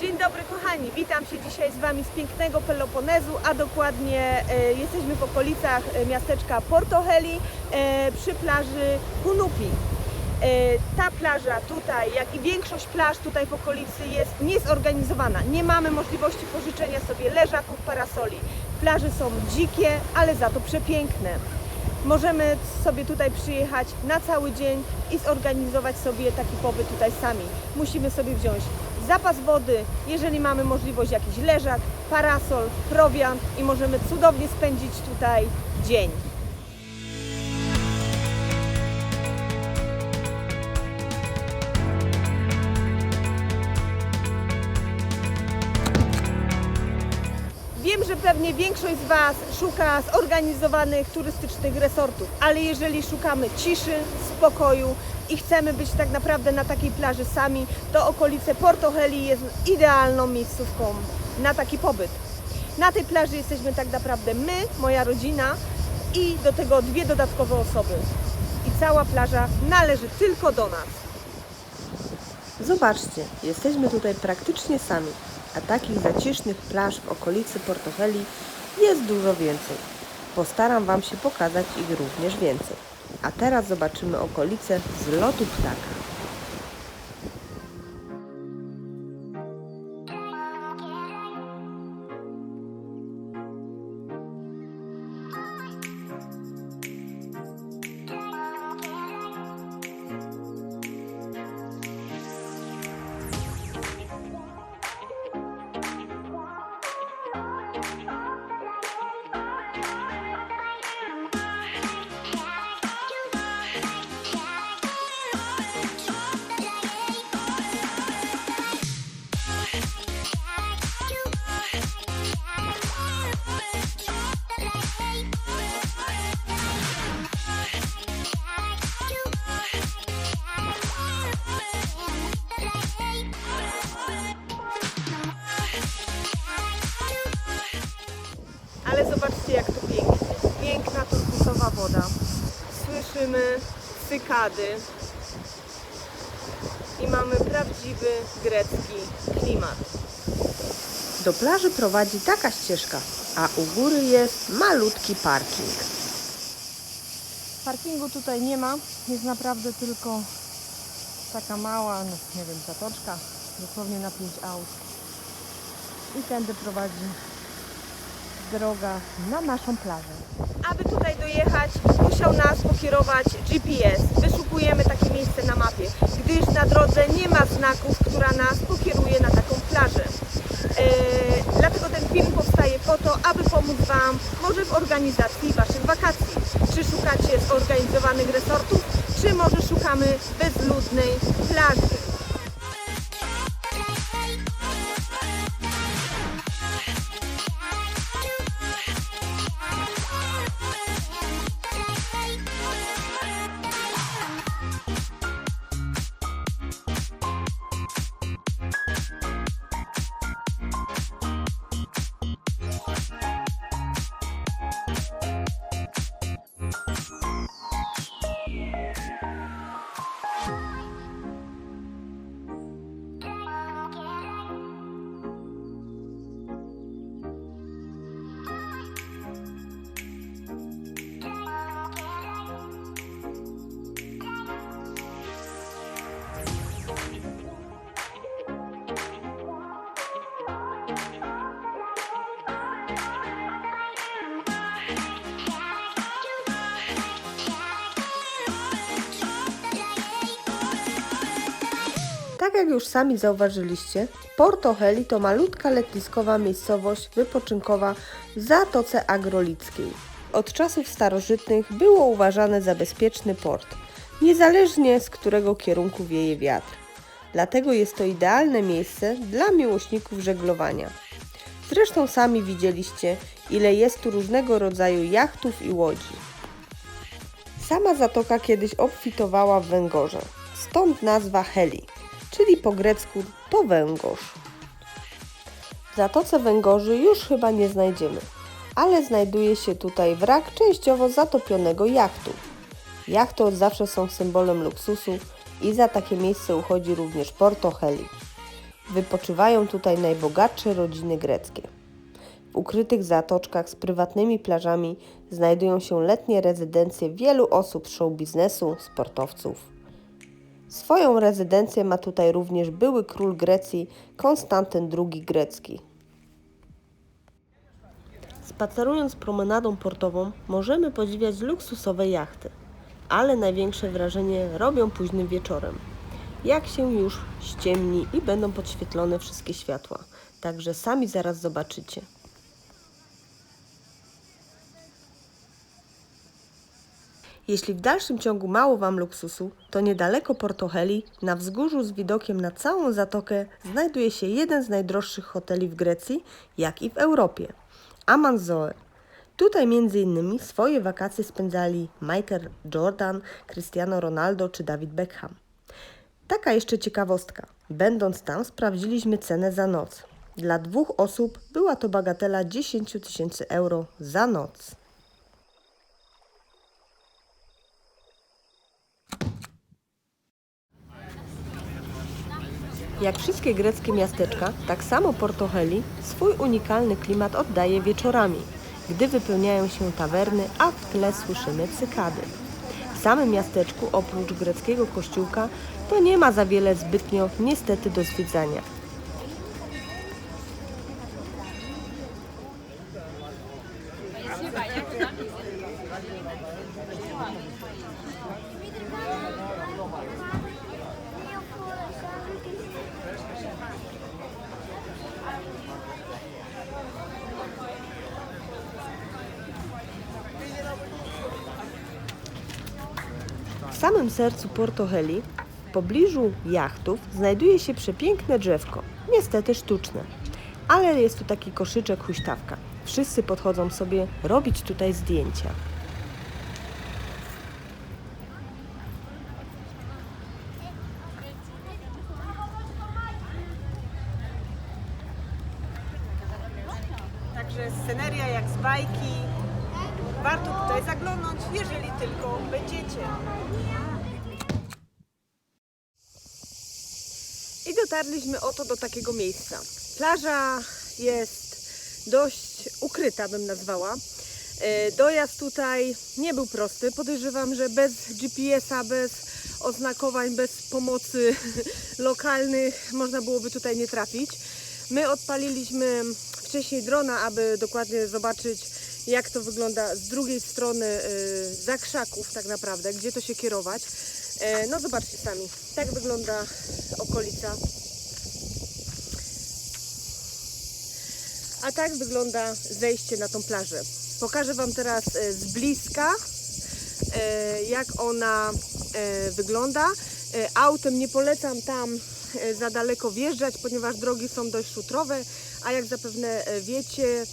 Dzień dobry kochani, witam się dzisiaj z Wami z pięknego Peloponezu, a dokładnie e, jesteśmy w okolicach e, miasteczka Portoheli e, przy plaży Kunupi. E, ta plaża tutaj, jak i większość plaż tutaj w okolicy jest niezorganizowana. Nie mamy możliwości pożyczenia sobie leżaków, parasoli. Plaże są dzikie, ale za to przepiękne. Możemy sobie tutaj przyjechać na cały dzień i zorganizować sobie taki pobyt tutaj sami. Musimy sobie wziąć zapas wody, jeżeli mamy możliwość jakiś leżak, parasol, prowiant i możemy cudownie spędzić tutaj dzień. Że pewnie większość z Was szuka zorganizowanych turystycznych resortów, ale jeżeli szukamy ciszy, spokoju i chcemy być tak naprawdę na takiej plaży sami, to okolice Portoheli jest idealną miejscówką na taki pobyt. Na tej plaży jesteśmy tak naprawdę my, moja rodzina i do tego dwie dodatkowe osoby. I cała plaża należy tylko do nas. Zobaczcie, jesteśmy tutaj praktycznie sami, a takich zacisznych plaż w okolicy Portoheli jest dużo więcej. Postaram Wam się pokazać ich również więcej. A teraz zobaczymy okolice z lotu ptaka. Ale zobaczcie jak to pięknie. Piękna turkusowa woda. Słyszymy cykady. I mamy prawdziwy grecki klimat. Do plaży prowadzi taka ścieżka, a u góry jest malutki parking. Parkingu tutaj nie ma. Jest naprawdę tylko taka mała, no, nie wiem, zatoczka. Dosłownie na 5 aut. I tędy prowadzi droga na naszą plażę. Aby tutaj dojechać, musiał nas pokierować GPS. Wyszukujemy takie miejsce na mapie, gdyż na drodze nie ma znaków, która nas pokieruje na taką plażę. Eee, dlatego ten film powstaje po to, aby pomóc Wam może w organizacji Waszych wakacji. Czy szukacie zorganizowanych resortów, czy może szukamy bezludnej plaży. Jak już sami zauważyliście, Portoheli to malutka letniskowa miejscowość wypoczynkowa w Zatoce Agrolickiej. Od czasów starożytnych było uważane za bezpieczny port, niezależnie z którego kierunku wieje wiatr. Dlatego jest to idealne miejsce dla miłośników żeglowania. Zresztą sami widzieliście, ile jest tu różnego rodzaju jachtów i łodzi. Sama zatoka kiedyś obfitowała w węgorze, stąd nazwa Heli, czyli po grecku to węgorz. W Zatoce Węgorzy już chyba nie znajdziemy, ale znajduje się tutaj wrak częściowo zatopionego jachtu. Jachty od zawsze są symbolem luksusu i za takie miejsce uchodzi również Porto Heli. Wypoczywają tutaj najbogatsze rodziny greckie. W ukrytych zatoczkach z prywatnymi plażami znajdują się letnie rezydencje wielu osób z show biznesu, sportowców. Swoją rezydencję ma tutaj również były król Grecji Konstantyn II Grecki. Spacerując promenadą portową możemy podziwiać luksusowe jachty, ale największe wrażenie robią późnym wieczorem. Jak się już ściemni i będą podświetlone wszystkie światła, także sami zaraz zobaczycie. Jeśli w dalszym ciągu mało Wam luksusu, to niedaleko Portoheli, na wzgórzu z widokiem na całą zatokę, znajduje się jeden z najdroższych hoteli w Grecji, jak i w Europie Amanzoe. Tutaj innymi swoje wakacje spędzali Michael Jordan, Cristiano Ronaldo czy David Beckham. Taka jeszcze ciekawostka. Będąc tam, sprawdziliśmy cenę za noc. Dla dwóch osób była to bagatela 10 tysięcy euro za noc. Jak wszystkie greckie miasteczka, tak samo Portoheli swój unikalny klimat oddaje wieczorami, gdy wypełniają się tawerny, a w tle słyszymy cykady. W samym miasteczku, oprócz greckiego kościółka, to nie ma za wiele zbytnio niestety do zwiedzania. W samym sercu Portoheli, w pobliżu jachtów, znajduje się przepiękne drzewko, niestety sztuczne. Ale jest tu taki koszyczek huśtawka. Wszyscy podchodzą sobie robić tutaj zdjęcia. Także sceneria jak z bajki. Warto tutaj zaglądnąć, jeżeli tylko będziecie. Dotarliśmy oto do takiego miejsca. Plaża jest dość ukryta, bym nazwała. E, Dojazd tutaj nie był prosty. Podejrzewam, że bez GPS-a, bez oznakowań, bez pomocy lokalnych można byłoby tutaj nie trafić. My odpaliliśmy wcześniej drona, aby dokładnie zobaczyć, jak to wygląda z drugiej strony y, za krzaków tak naprawdę, gdzie to się kierować. E, No zobaczcie sami, tak wygląda okolica. A tak wygląda zejście na tą plażę. Pokażę Wam teraz e, z bliska, e, jak ona wygląda. Autem nie polecam tam za daleko wjeżdżać, ponieważ drogi są dość szutrowe, a jak zapewne wiecie,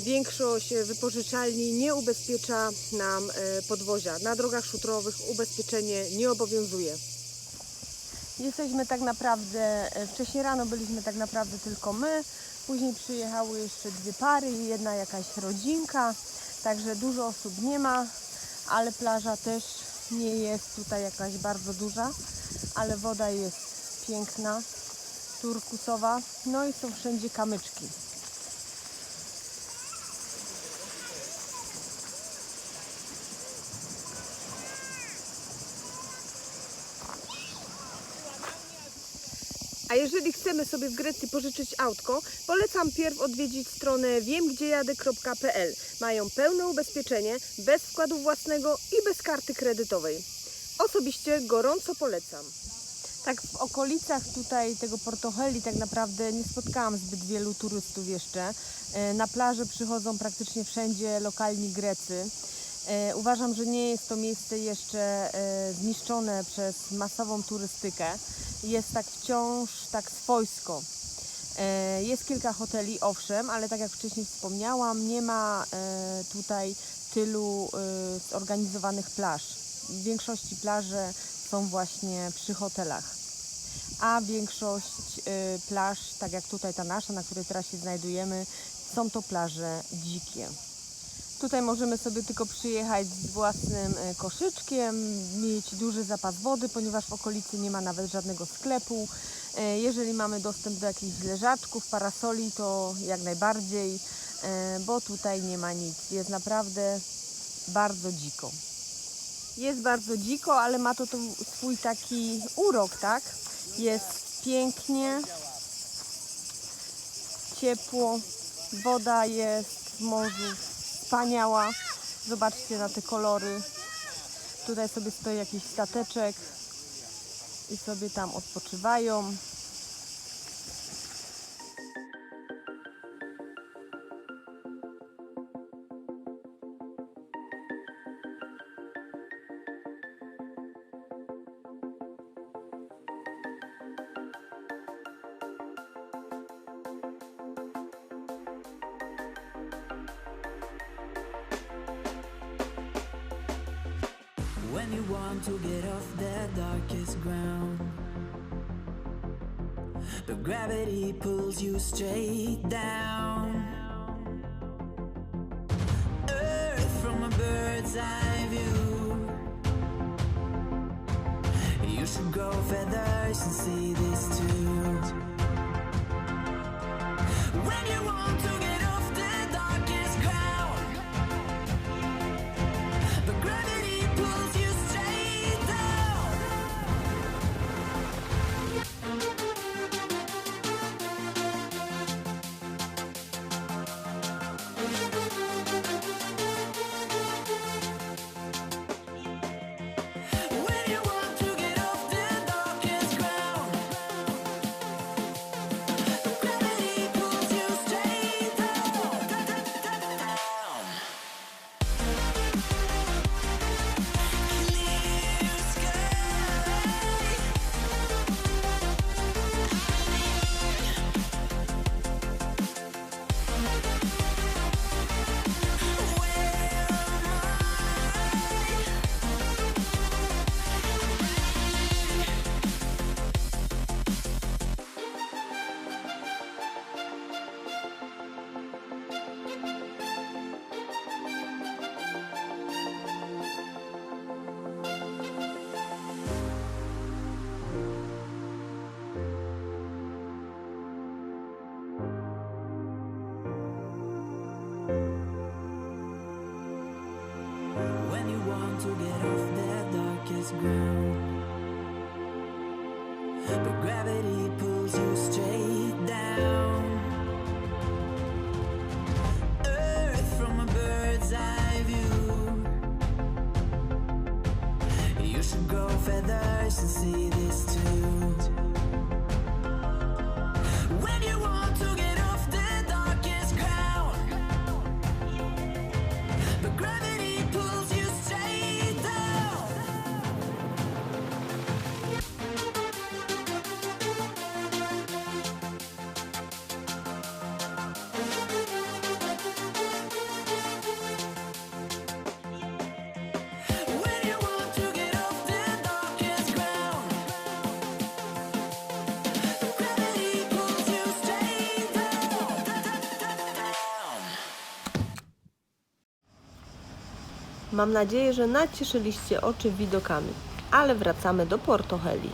większość e, wypożyczalni nie ubezpiecza nam e, podwozia. Na drogach szutrowych ubezpieczenie nie obowiązuje. Jesteśmy tak naprawdę, e, wcześniej rano byliśmy tak naprawdę tylko my, później przyjechały jeszcze dwie pary i jedna jakaś rodzinka, także dużo osób nie ma, ale plaża też nie jest tutaj jakaś bardzo duża, ale woda jest piękna, turkusowa, no i są wszędzie kamyczki. A jeżeli chcemy sobie w Grecji pożyczyć autko, polecam pierw odwiedzić stronę wiemgdziejady.pl. Mają pełne ubezpieczenie, bez wkładu własnego i bez karty kredytowej. Osobiście gorąco polecam. Tak w okolicach tutaj tego Portoheli tak naprawdę nie spotkałam zbyt wielu turystów jeszcze. E, Na plaży przychodzą praktycznie wszędzie lokalni Grecy. E, Uważam, że nie jest to miejsce jeszcze e, zniszczone przez masową turystykę. Jest tak wciąż tak swojsko. E, Jest kilka hoteli, owszem, ale tak jak wcześniej wspomniałam, nie ma tutaj tylu zorganizowanych plaż. W większości plaże są właśnie przy hotelach. A większość plaż, tak jak tutaj ta nasza, na której teraz się znajdujemy, są to plaże dzikie. Tutaj możemy sobie tylko przyjechać z własnym e, koszyczkiem, mieć duży zapas wody, ponieważ w okolicy nie ma nawet żadnego sklepu. E, Jeżeli mamy dostęp do jakichś leżaczków, parasoli, to jak najbardziej, e, bo tutaj nie ma nic. Jest naprawdę bardzo dziko. Jest bardzo dziko, ale ma to, swój taki urok, tak? Jest pięknie, ciepło, woda jest w morzu wspaniała. Zobaczcie na te kolory. Tutaj sobie stoi jakiś stateczek i sobie tam odpoczywają. Feathers and see this too. When you want to get Mam nadzieję, że nacieszyliście oczy widokami, ale wracamy do Porto Heli.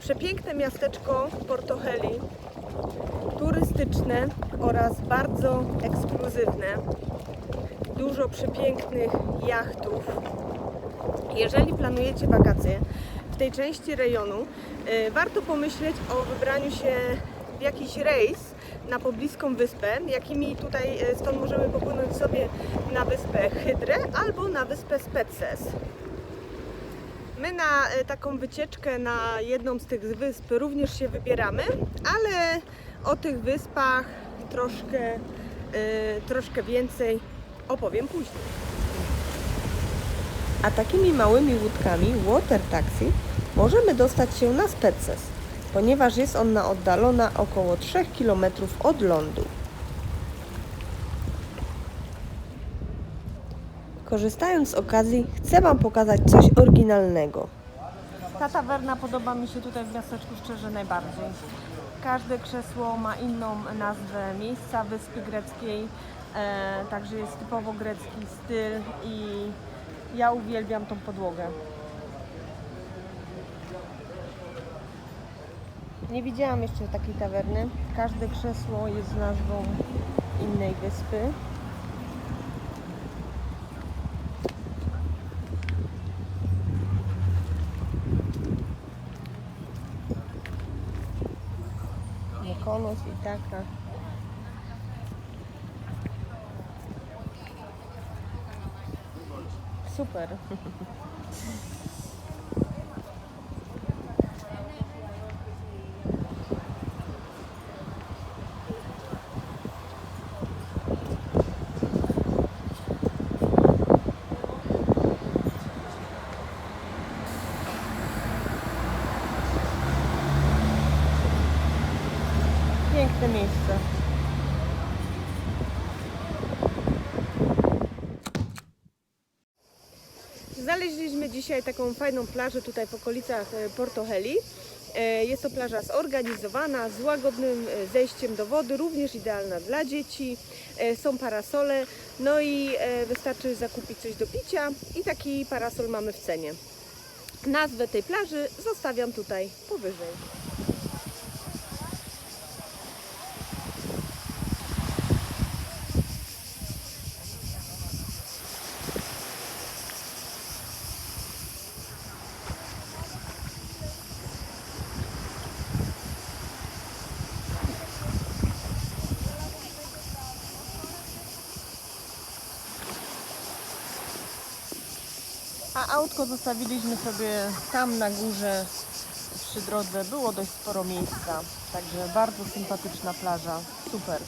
Przepiękne miasteczko Porto Heli, turystyczne oraz bardzo ekskluzywne. Dużo przepięknych jachtów. Jeżeli planujecie wakacje w tej części rejonu, y, warto pomyśleć o wybraniu się w jakiś rejs na pobliską wyspę, jakimi tutaj y, stąd możemy popłynąć sobie na wyspę Hydrę albo na wyspę Speces. My na e, taką wycieczkę na jedną z tych wysp również się wybieramy, ale o tych wyspach troszkę, e, troszkę więcej opowiem później. A takimi małymi łódkami water taxi możemy dostać się na Speces, ponieważ jest ona oddalona około 3 km od lądu. Korzystając z okazji, chcę Wam pokazać coś oryginalnego. Ta tawerna podoba mi się tutaj w miasteczku szczerze najbardziej. Każde krzesło ma inną nazwę miejsca wyspy greckiej, e, także jest typowo grecki styl i Ja uwielbiam tą podłogę. Nie widziałam jeszcze takiej tawerny. Każde krzesło jest nazwą innej wyspy. Mykonos i taka. Super. Piękne miejsce. Znaleźliśmy dzisiaj taką fajną plażę tutaj w okolicach e, Porto Heli. E, Jest to plaża zorganizowana, z łagodnym e, zejściem do wody, również idealna dla dzieci. Są parasole, no i wystarczy zakupić coś do picia i taki parasol mamy w cenie. Nazwę tej plaży zostawiam tutaj powyżej. Autko zostawiliśmy sobie tam na górze przy drodze. Było dość sporo miejsca, także bardzo sympatyczna plaża. Super.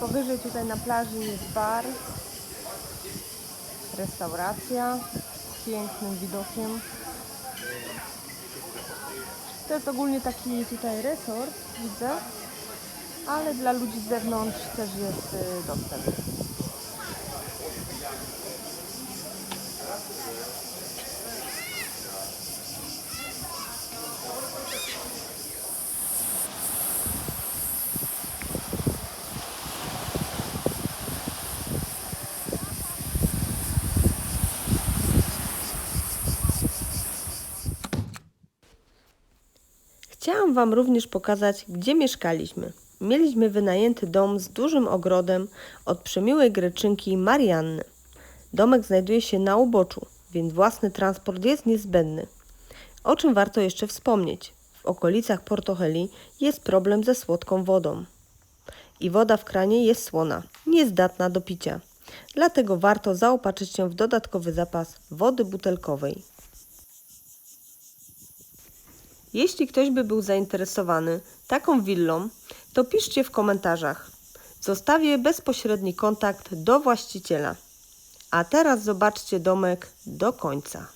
Powyżej tutaj na plaży jest bar, restauracja z pięknym widokiem. To jest ogólnie taki tutaj resort, widzę, ale dla ludzi z zewnątrz też jest y, dostęp. Wam również pokazać, gdzie mieszkaliśmy. Mieliśmy wynajęty dom z dużym ogrodem od przemiłej greczynki Marianny. Domek znajduje się na uboczu, więc własny transport jest niezbędny. O czym warto jeszcze wspomnieć? W okolicach Porto Heli jest problem ze słodką wodą. I woda w kranie jest słona, niezdatna do picia. Dlatego warto zaopatrzyć się w dodatkowy zapas wody butelkowej. Jeśli ktoś by był zainteresowany taką willą, to piszcie w komentarzach. Zostawię bezpośredni kontakt do właściciela. A teraz zobaczcie domek do końca.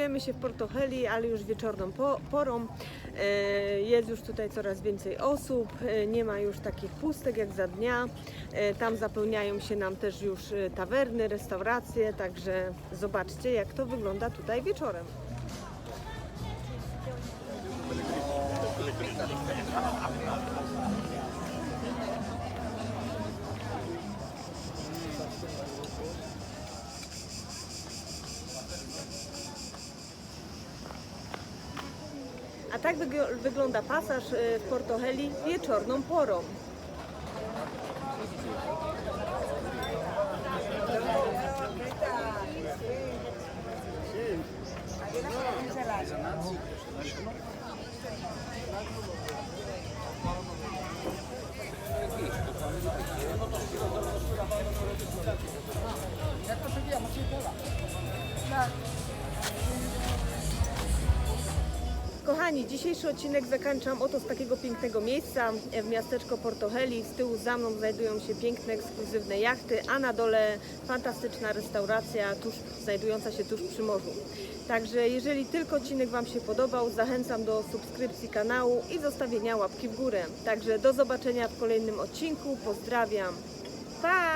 Znajdujemy się w Porto Heli, ale już wieczorną po, porą. E, Jest już tutaj coraz więcej osób, e, nie ma już takich pustek jak za dnia. E, Tam zapełniają się nam też już tawerny, restauracje, także zobaczcie jak to wygląda tutaj wieczorem. A tak wyg- wygląda pasaż e, w Porto Heli wieczorną porą. Kochani, dzisiejszy odcinek zakończam oto z takiego pięknego miejsca e, w miasteczko Portoheli. Z tyłu za mną znajdują się piękne, ekskluzywne jachty, a na dole fantastyczna restauracja tuż, znajdująca się tuż przy morzu. Także jeżeli tylko odcinek Wam się podobał, zachęcam do subskrypcji kanału i zostawienia łapki w górę. Także do zobaczenia w kolejnym odcinku. Pozdrawiam. Pa!